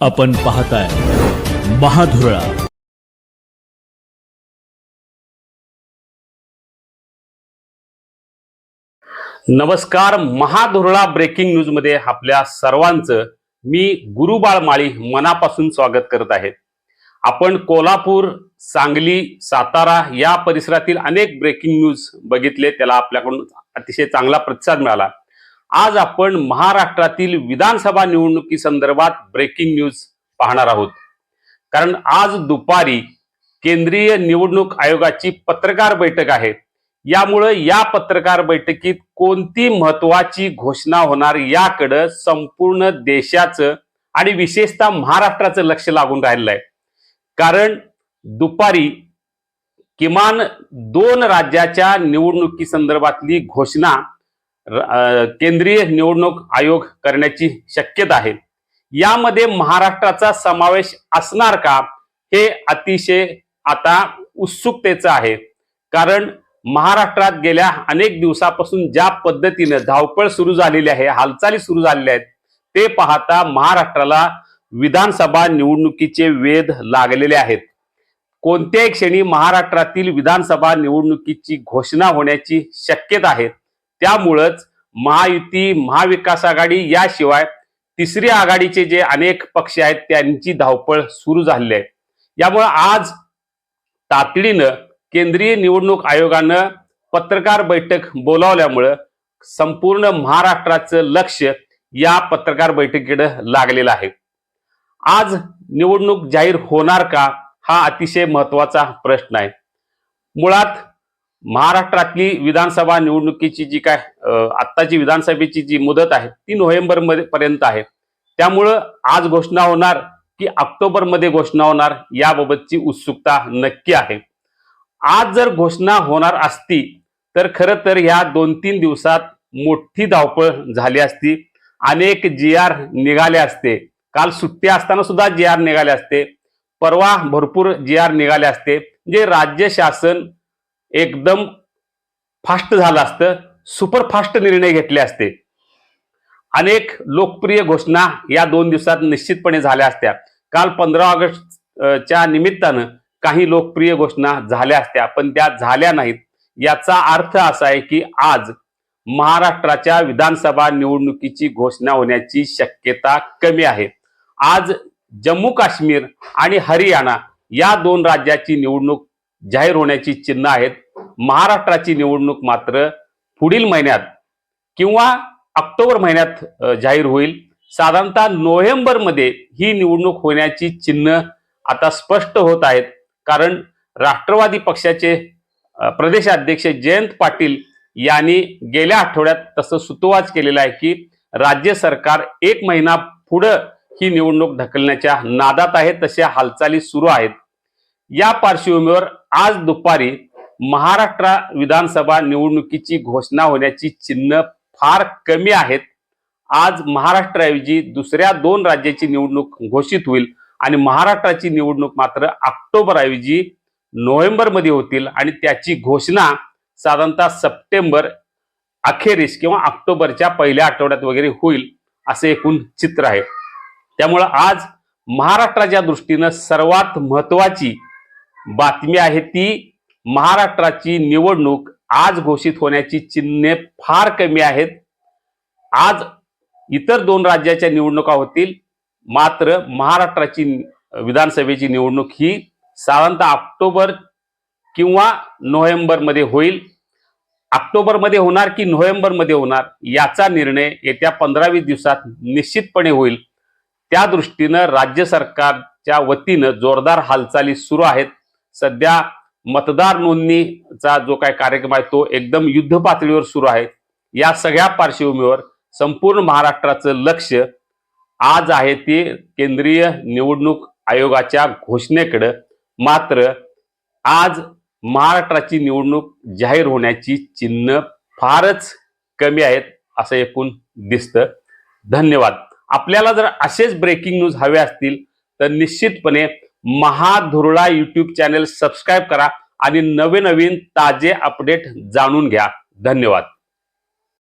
आपण पाहताय महाधुरळा. नमस्कार महाधुरळा ब्रेकिंग न्यूजमध्ये आपल्या सर्वांचं मी गुरुबाळ माळी मनापासून स्वागत करत आहे. आपण कोल्हापूर सांगली सातारा या परिसरातील अनेक ब्रेकिंग न्यूज बघितले त्याला आपल्याकडून अतिशय चांगला प्रतिसाद मिळाला. आज आपण महाराष्ट्रातील विधानसभा निवडणुकी संदर्भात ब्रेकिंग न्यूज पाहणार आहोत. कारण आज दुपारी केंद्रीय निवडणूक आयोगाची पत्रकार बैठक आहे. यामुळं या पत्रकार बैठकीत कोणती महत्वाची घोषणा होणार याकडं संपूर्ण देशाचं आणि विशेषतः महाराष्ट्राचं लक्ष लागून राहिलं आहे. कारण दुपारी किमान दोन राज्याच्या निवडणुकी संदर्भातली घोषणा केंद्रीय निवडणूक आयोग करण्याची शक्यता आहे. यामध्ये महाराष्ट्राचा समावेश असणार का हे अतिशय आता उत्सुकतेचं आहे. कारण महाराष्ट्रात गेल्या अनेक दिवसापासून ज्या पद्धतीनं धावपळ सुरू झालेली आहे हालचाली सुरू झालेल्या आहेत ते पाहता महाराष्ट्राला विधानसभा निवडणुकीचे वेध लागलेले आहेत. कोणत्याही क्षणी महाराष्ट्रातील विधानसभा निवडणुकीची घोषणा होण्याची शक्यता आहे. त्यामुळंच महायुती महाविकास आघाडी याशिवाय तिसरी आघाडीचे जे अनेक पक्ष आहेत त्यांची धावपळ सुरू झालेली आहे. यामुळं आज तातडीनं केंद्रीय निवडणूक आयोगानं पत्रकार बैठक बोलावल्यामुळं संपूर्ण महाराष्ट्राचं लक्ष या पत्रकार बैठकीकडे लागलेलं आहे. आज निवडणूक जाहीर होणार का हा अतिशय महत्त्वाचा प्रश्न आहे. मुळात महाराष्ट्रातली विधानसभा निवडणुकीची जी काय आत्ताची विधानसभेची जी मुदत आहे ती नोव्हेंबरमध्ये पर्यंत आहे. त्यामुळं आज घोषणा होणार की ऑक्टोबरमध्ये घोषणा होणार याबाबतची उत्सुकता नक्की आहे. आज जर घोषणा होणार असती तर खरं तर ह्या दोन तीन दिवसात मोठी धावपळ झाली असती. अनेक जी आर निघाले असते. काल सुट्टी असताना सुद्धा जी आर निघाले असते. परवा भरपूर जी आर निघाले असते. जे राज्य शासन एकदम फास्ट झालं असतं. सुपरफास्ट निर्णय घेतले असते. अनेक लोकप्रिय घोषणा या दोन दिवसात निश्चितपणे झाल्या असत्या. काल पंधरा ऑगस्ट च्या निमित्तानं काही लोकप्रिय घोषणा झाल्या असत्या पण त्या झाल्या नाहीत. याचा अर्थ असा आहे की आज महाराष्ट्राच्या विधानसभा निवडणुकीची घोषणा होण्याची शक्यता कमी आहे. आज जम्मू काश्मीर आणि हरियाणा या दोन राज्याची निवडणूक जाहीर होण्याची चिन्ह आहेत. महाराष्ट्राची निवडणूक मात्र पुढील महिन्यात किंवा ऑक्टोबर महिन्यात जाहीर होईल. साधारणतः नोव्हेंबरमध्ये ही निवडणूक होण्याची चिन्ह आता स्पष्ट होत आहेत. कारण राष्ट्रवादी पक्षाचे प्रदेशाध्यक्ष जयंत पाटील यांनी गेल्या आठवड्यात तसं सुतोवाच केलेलं आहे की राज्य सरकार एक महिना पुढं ही निवडणूक ढकलण्याच्या नादात आहे. तशा हालचाली सुरू आहेत. या पार्श्वभूमीवर आज दुपारी महाराष्ट्र विधानसभा निवडणुकीची घोषणा होण्याची चिन्ह फार कमी आहेत. आज महाराष्ट्राऐवजी दुसऱ्या दोन राज्याची निवडणूक घोषित होईल आणि महाराष्ट्राची निवडणूक मात्र ऑक्टोबरऐवजी नोव्हेंबरमध्ये होतील आणि त्याची घोषणा साधारणतः सप्टेंबर अखेरीस किंवा ऑक्टोबरच्या पहिल्या आठवड्यात वगैरे होईल असे एकूण चित्र आहे. त्यामुळं आज महाराष्ट्राच्या दृष्टीनं सर्वात महत्वाची बातमी आहे ती महाराष्ट्राची निवडणूक आज घोषित होण्याची चिन्हे फार कमी आहेत. आज इतर दोन राज्याच्या निवडणुका होतील. मात्र महाराष्ट्राची विधानसभेची निवडणूक ही साधारणतः ऑक्टोबर किंवा नोव्हेंबरमध्ये होईल. ऑक्टोबरमध्ये होणार की नोव्हेंबरमध्ये होणार याचा निर्णय येत्या पंधरा वीस दिवसात निश्चितपणे होईल. त्या दृष्टीनं राज्य सरकारच्या वतीनं जोरदार हालचाली सुरू आहेत. सध्या मतदार नोंदणीचा जो काय कार्यक्रम आहे तो एकदम युद्ध पातळीवर सुरू आहे. या सगळ्या पार्श्वभूमीवर संपूर्ण महाराष्ट्राचं लक्ष आज आहे ते केंद्रीय निवडणूक आयोगाच्या घोषणेकडं. मात्र आज महाराष्ट्राची निवडणूक जाहीर होण्याची चिन्ह फारच कमी आहेत असं एकूण दिसतं. धन्यवाद. आपल्याला जर असेच ब्रेकिंग न्यूज हवे असतील तर निश्चितपणे महाधुरळा युट्यूब चॅनेल सबस्क्राईब करा आणि नवे नवीन ताजे अपडेट जाणून घ्या. धन्यवाद.